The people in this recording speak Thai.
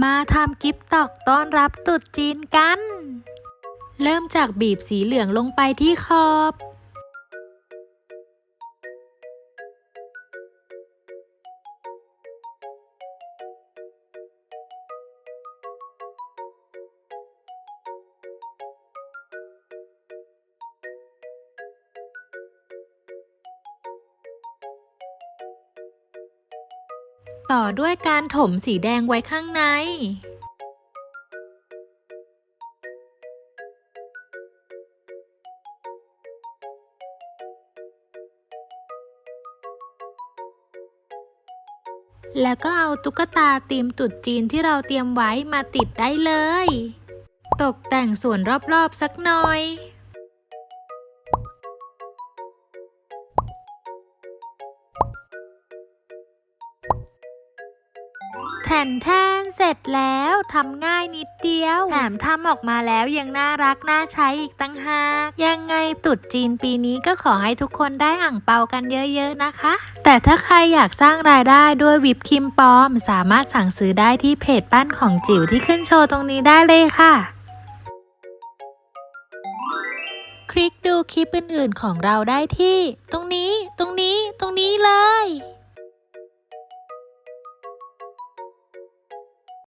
มาทำกิฟต์ตอกต้อนรับตรุษจีนกัน เริ่มจากบีบสีเหลืองลงไปที่ขอบ ต่อด้วยการถมสีแดงไว้ข้างใน แล้วก็เอาตุ๊กตาตีมตุดจีนที่เราเตรียมไว้มาติดได้เลย ตกแต่งส่วนรอบๆสักหน่อย ผ่นแท่นเสร็จแล้วทำง่ายนิดเดียวแถมทำออกมาแล้วยังน่ารักน่าใช้อีกตั้งหากยังไงตุดจีนปีนี้ก็ขอให้ทุกคนได้อ่างเปากันเยอะๆนะคะ แต่ถ้าใครอยากสร้างรายได้ด้วยวิปครีมปลอม สามารถสั่งซื้อได้ที่เพจปั้นของจิ๋วที่ขึ้นโชว์ตรงนี้ได้เลยค่ะคลิกดูคลิปอื่นๆของเราได้ที่ ตรงนี้ ตรงนี้ ตรงนี้เลย